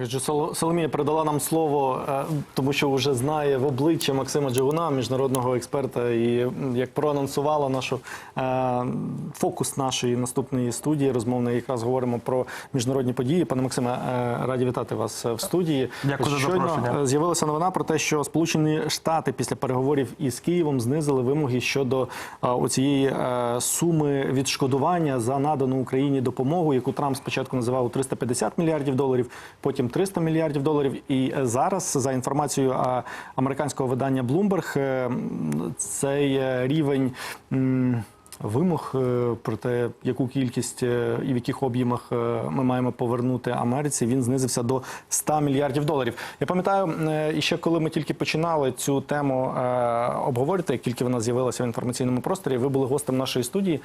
Адже Соломія передала нам слово, е, тому що вже знає в обличчя Максима Джигуна, міжнародного експерта, і як проанонсувала нашу е, фокус нашої наступної студії розмовної, якраз говоримо про міжнародні події. Пане Максиме, е, раді вітати вас в студії. Дякую за запрошення. З'явилася новина про те, що Сполучені Штати після переговорів із Києвом знизили вимоги щодо оцієї е, суми відшкодування за надану Україні допомогу, яку Трамп спочатку називав у 350 мільярдів доларів, потім 300 мільярдів доларів. І е, зараз, за інформацією американського видання Bloomberg, е, цей е, рівень. Вимог е, про те, яку кількість е, і в яких об'ємах е, ми маємо повернути Америці, він знизився до 100 мільярдів доларів. Я пам'ятаю, ще коли ми тільки починали цю тему обговорити, як тільки вона з'явилася в інформаційному просторі, ви були гостем нашої студії.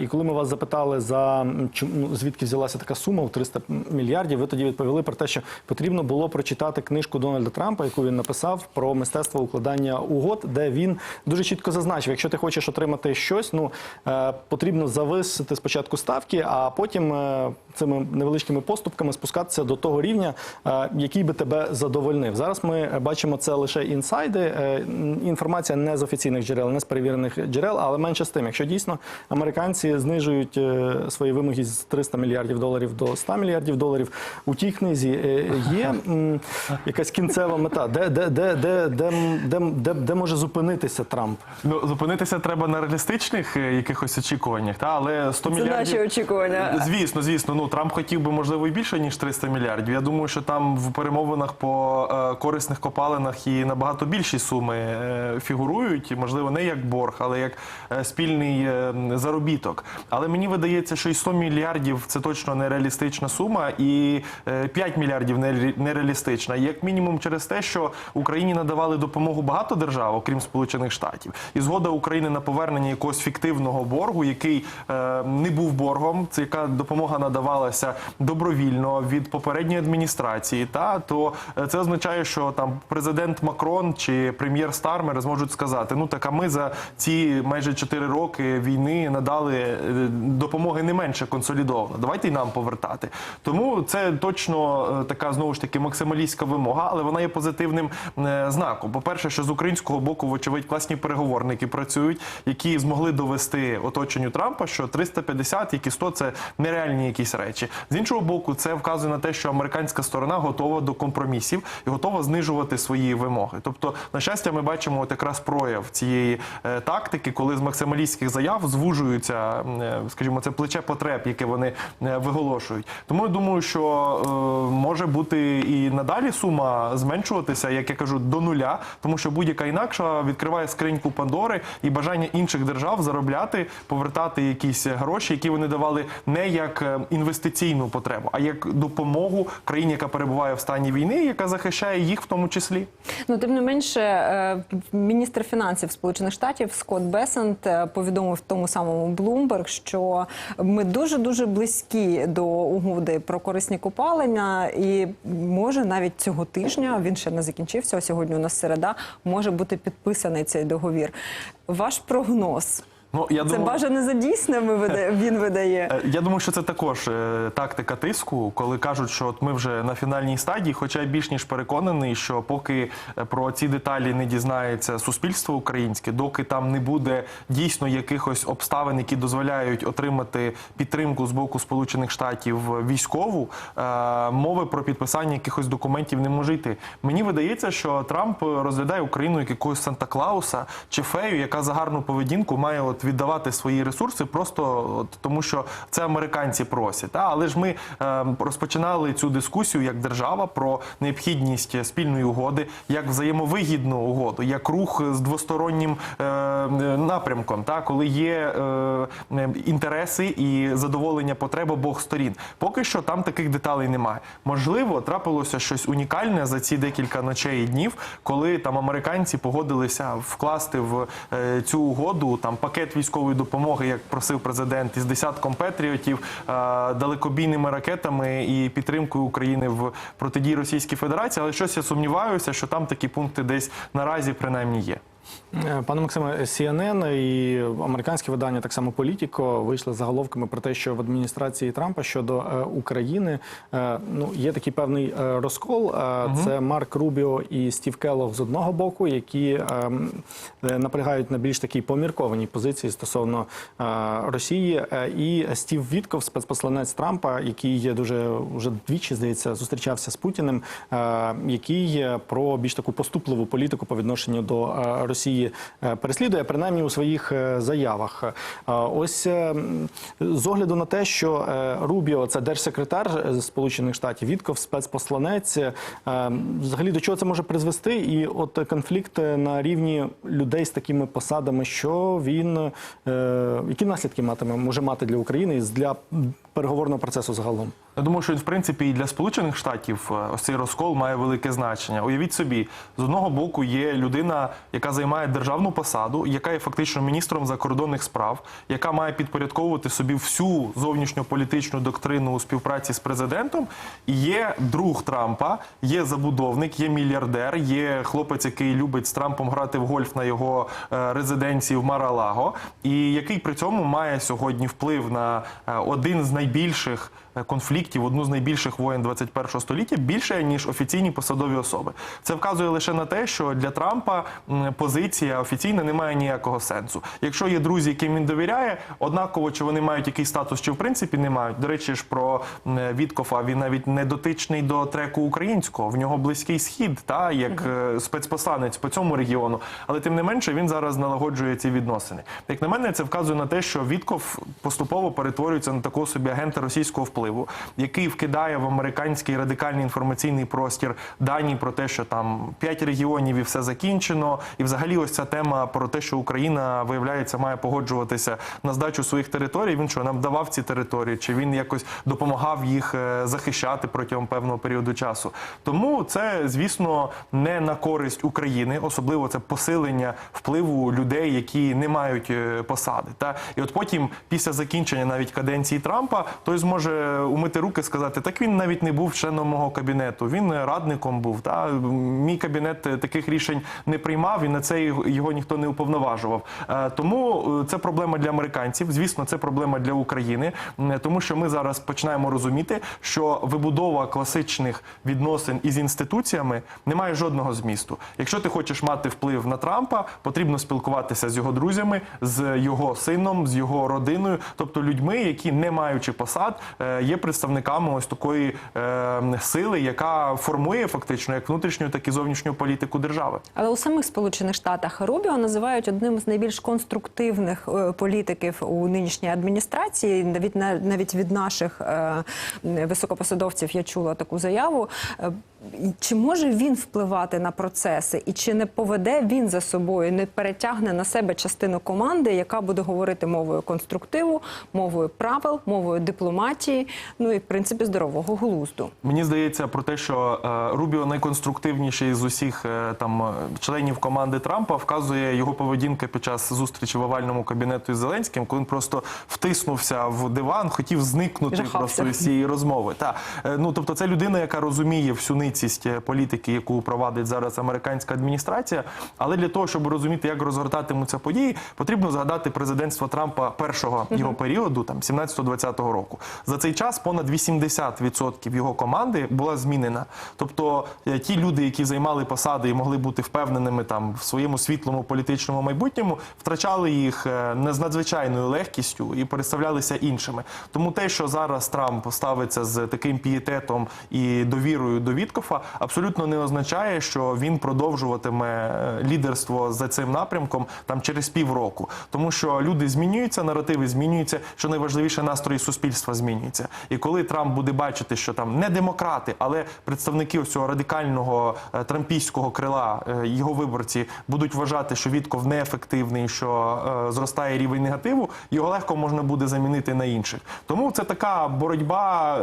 І коли ми вас запитали за ну, звідки взялася така сума в 300 мільярдів, ви тоді відповіли про те, що потрібно було прочитати книжку Дональда Трампа, яку він написав про мистецтво укладання угод, де він дуже чітко зазначив, якщо ти хочеш отримати щось, ну Е, потрібно зависити спочатку ставки, а потім е, цими невеличкими поступками спускатися до того рівня, е, який би тебе задовольнив. Зараз ми бачимо це лише інсайди. Інформація не з офіційних джерел, не з перевірених джерел, але менше з тим, якщо дійсно американці знижують свої вимоги з 300 мільярдів доларів до 100 мільярдів доларів, у тій книзі є якась кінцева мета, де де, де, де, де, де, де, де може зупинитися Трамп? Ну зупинитися треба на реалістичних якихось очікуваннях, та але 100 Це мільярдів. наші очікування. Звісно, звісно. Ну Трамп хотів би можливо і більше ніж 300 мільярдів. Я думаю, що там в перемовинах по е, корисних копалинах і набагато більші суми е, фігурують. Можливо, не як борг, але як е, спільний е, заробіток. Але мені видається, що і 100 мільярдів це точно нереалістична сума, і е, 5 мільярдів нере- нереалістична. Як мінімум через те, що Україні надавали допомогу багато держав, окрім Сполучених Штатів, і згода України на повернення якогось фіктивного боргу, який е, не був боргом, це яка допомога надавалася добровільно від попередньої адміністрації. Та то е, це означає, що там президент Макрон чи прем'єр Стармер зможуть сказати: ну так а ми за ці майже 4 роки війни надали е, допомоги не менше консолідовано. Давайте й нам повертати. Тому це точно така знову ж таки максималістська вимога, але вона є позитивним знаком. По перше, що з українського боку, вочевидь, класні переговорники працюють, які змогли довести оточенню Трампа, що 350, як і 100 – це нереальні якісь речі. З іншого боку, це вказує на те, що американська сторона готова до компромісів і готова знижувати свої вимоги. Тобто, на щастя, ми бачимо от якраз прояв цієї е, тактики, коли з максималістських заяв звужуються, е, скажімо, це плече потреб, яке вони е, виголошують. Тому я думаю, що може бути і надалі сума зменшуватися, як я кажу, до нуля, тому що будь-яка інакша відкриває скриньку Пандори і бажання інших держав заробляти, повертати якісь гроші, які вони давали не як е, інвестиційну потребу, а як допомогу країні, яка перебуває в стані війни, яка захищає їх в тому числі. Ну тим не менше, е, міністр фінансів Сполучених Штатів Скотт Бесент е, повідомив тому самому Bloomberg, що ми дуже дуже близькі до угоди про корисні копалення, і може навіть цього тижня він ще не закінчився. Сьогодні у нас середа може бути підписаний цей договір. Ваш прогноз. Ну я Це думаю, бажане за дійсними вида- він видає. Е, Я думаю, що це також е, тактика тиску, коли кажуть, що от ми вже на фінальній стадії, хоча я більш ніж переконаний, що поки е, про ці деталі не дізнається суспільство українське, доки там не буде дійсно якихось обставин, які дозволяють отримати підтримку з боку Сполучених Штатів військову, е, мови про підписання якихось документів не може йти. Мені видається, що Трамп розглядає Україну як якогось Санта Клауса чи фею, яка за гарну поведінку має от віддавати свої ресурси, просто от, тому що це американці просять. А? Але ж ми е, розпочинали цю дискусію як держава про необхідність спільної угоди, як взаємовигідну угоду, як рух з двостороннім е, напрямком, та? коли є е, е, інтереси і задоволення потреб обох сторін. Поки що там таких деталей немає. Можливо, трапилося щось унікальне за ці декілька ночей і днів, коли там американці погодилися вкласти в е, цю угоду там пакет військової допомоги, як просив президент, із десятком патріотів, е, далекобійними ракетами і підтримкою України в протидії Російській Федерації. Але щось я сумніваюся, що там такі пункти десь наразі принаймні є. Е, Пане Максиме, CNN і американське видання, так само Політіко, вийшли з заголовками про те, що в адміністрації Трампа щодо е, України е, ну є такий певний розкол. Це Марк Рубіо і Стів Келлог з одного боку, які наполягають на більш такій поміркованій позиції стосовно Росії, і Стів Вітков, спецпосланець Трампа, який є дуже вже двічі здається, зустрічався з Путіним, який про більш таку поступливу політику по відношенню до е, Росії е, переслідує, принаймні у своїх е, заявах. Е, Ось з огляду на те, що Рубіо це держсекретар Сполучених Штатів, Вітков спецпосланець. Взагалі до чого це може призвести? І от конфлікт на рівні людей з такими посадами, що він які наслідки матиме може мати для України і для переговорного процесу загалом? Я думаю, що в принципі і для Сполучених Штатів е, ось цей розкол має велике значення. Уявіть собі, з одного боку є людина, яка займає державну посаду, яка є фактично міністром закордонних справ, яка має підпорядковувати собі всю зовнішньополітичну доктрину у співпраці з президентом. І є друг Трампа, є забудовник, є мільярдер, є хлопець, який любить з Трампом грати в гольф на його е, резиденції в Маралаго, і який при цьому має сьогодні вплив на е, один з найбільших е, конфліктів, одну з найбільших воєн 21 століття, більше ніж офіційні посадові особи. Це вказує лише на те, що для Трампа позиція офіційна не має ніякого сенсу. Якщо є друзі, яким він довіряє, однаково чи вони мають якийсь статус, чи в принципі не мають. До речі ж про Віткофа він навіть не дотичний до треку українського. В нього близький схід, та як е, спецпосланець по цьому регіону. Але тим не менше він зараз налагоджує ці відносини. Як на мене, це вказує на те, що Вітков поступово перетворюється на такого собі агента російського впливу, який вкидає в американський радикальний інформаційний простір дані про те, що там п'ять регіонів і все закінчено. І взагалі, ось ця тема про те, що Україна виявляється має погоджуватися на здачу своїх територій. Він що нам давав ці території, чи він якось допомагав їх е, захищати протягом певного періоду часу. Тому це, звісно, не на користь України, особливо це посилення впливу людей, які не мають е, посади. Та і от потім, після закінчення навіть каденції Трампа, той зможе умити руки, сказати: так він навіть не був членом мого кабінету. Він радником був. Та мій кабінет таких рішень не приймав, і на це його- його ніхто не уповноважував. Е, Тому е, це проблема для американців. Звісно, це проблема для України, тому що ми зараз починаємо розуміти, що вибудова класичних відносин із інституціями не має жодного змісту. Якщо ти хочеш мати вплив на Трампа, потрібно спілкуватися з його друзями, з його сином, з його родиною, тобто людьми, які не маючи посад, е, є представниками ось такої е, сили, яка формує фактично як внутрішню, так і зовнішню політику держави. Але у самих Сполучених Штатах Рубіо називають одним з найбільш конструктивних е, політиків у нинішній адміністрації. Навіть на- навіть від наших е, високопосадовців я чула таку заяву. Чи може він впливати на процеси, і чи не поведе він за собою, не перетягне на себе частину команди, яка буде говорити мовою конструктиву, мовою правил, мовою дипломатії, ну і в принципі здорового глузду? Мені здається про те, що е, Рубіо найконструктивніший з усіх е, там е, членів команди Трампа вказує його поведінка під час зустрічі в овальному кабінету із Зеленським, коли він просто втиснувся в диван, хотів зникнути Жахався. просто із цієї розмови. Та ну тобто, це людина, яка розуміє всю ницість е, політики, яку провадить зараз американська адміністрація. Але для того, щоб розуміти, як розгортатимуться події, потрібно згадати президентство Трампа першого його періоду, там 17-20 року. За цей час понад 80% його команди була змінена. Тобто е, ті люди, які займали посади і могли бути впевненими там в своєму світлому політичному майбутньому, втрачали їх е, не з надзвичайною легкістю і переставлялися іншими. Тому те, що зараз Трамп ставиться з таким пієтетом і довірою до Віткофа, абсолютно не означає, що він продовжуватиме е, лідерство за цим напрямком там через півроку, тому що люди змінюються, наративи змінюються. Що найважливіше, настрої суспільства змінюються. І коли Трамп буде бачити, що там не демократи, але представники ось цього радикального е, трампійського крила, е, його виборці будуть вважати, що Вітков неефективний, що зростає рівень негативу, його легко можна буде замінити на інших. Тому це така боротьба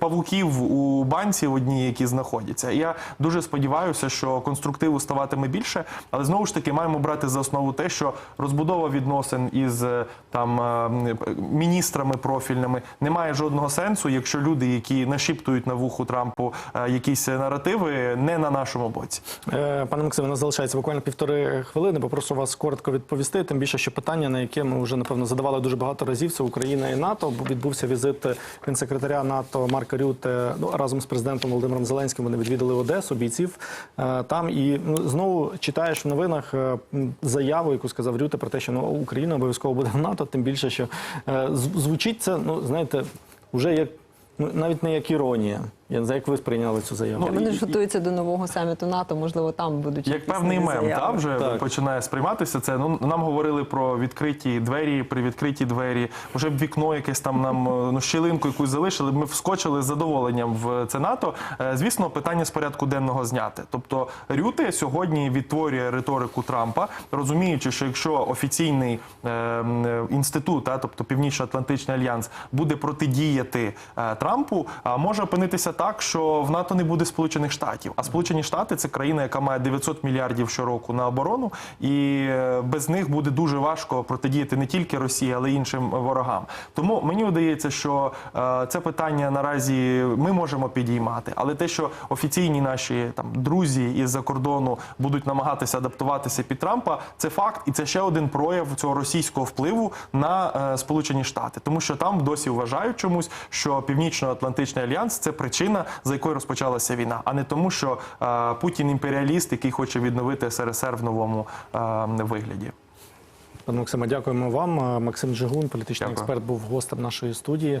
павуків у банці одній, які які знаходяться. І я дуже сподіваюся, що конструктиву ставатиме більше, але знову ж таки маємо брати за основу те, що розбудова відносин із е, там е, міністрами профільними не має жодного сенсу, якщо люди, які нашіптують на вуху Трампу е, якісь наративи, не на нашому боці. Пане Максиме, у нас залишається буквально півтори хвилини. Попрошу вас коротко відповісти. Тим більше, що питання, на яке ми вже напевно задавали дуже багато разів, це Україна і НАТО. Відбувся візит генсекретаря НАТО Марка Рюте ну, разом з президентом Володимиром Зеленським. Вони відвідали Одесу, бійців е, там. І ну, знову читаєш в новинах е, заяву, яку сказав Рюте про те, що ну Україна обов'язково буде в НАТО. Тим більше, що е, звучить це, ну знаєте, вже як ну навіть не як іронія. Я не знаю, як ви сприйняли цю заяву. Вони ж готуються до нового саміту НАТО, можливо, там будуть Як якісь певний нові мем, заяви. та вже Так. починає сприйматися це. Ну нам говорили про відкриті двері, при відкритій двері. Вже б вікно якесь там нам е, ну щілинку якусь залишили. Ми вскочили з задоволенням в це НАТО. Е, Звісно, питання з порядку денного зняти. Тобто Рюте сьогодні відтворює риторику Трампа, розуміючи, що якщо офіційний е, м, е, інститут, та, тобто Північно-Атлантичний альянс, буде протидіяти е, Трампу, а може опинитися так, що в НАТО не буде Сполучених Штатів. А Сполучені Штати це країна, яка має 900 мільярдів щороку на оборону, і е, без них буде дуже важко протидіяти не тільки Росії, але й іншим ворогам. Тому мені видається, що е, це питання наразі ми можемо підіймати, але те, що офіційні наші там друзі із-за кордону будуть намагатися адаптуватися під Трампа, це факт, і це ще один прояв цього російського впливу на е, Сполучені Штати, тому що там досі вважають чомусь, що Північно-Атлантичний альянс це причина, за якою розпочалася війна, а не тому, що е, Путін імперіаліст, який хоче відновити СРСР в новому е, вигляді. Пане Максиме, дякуємо вам. Максим Джигун, політичний Дякую. експерт, був гостем нашої студії.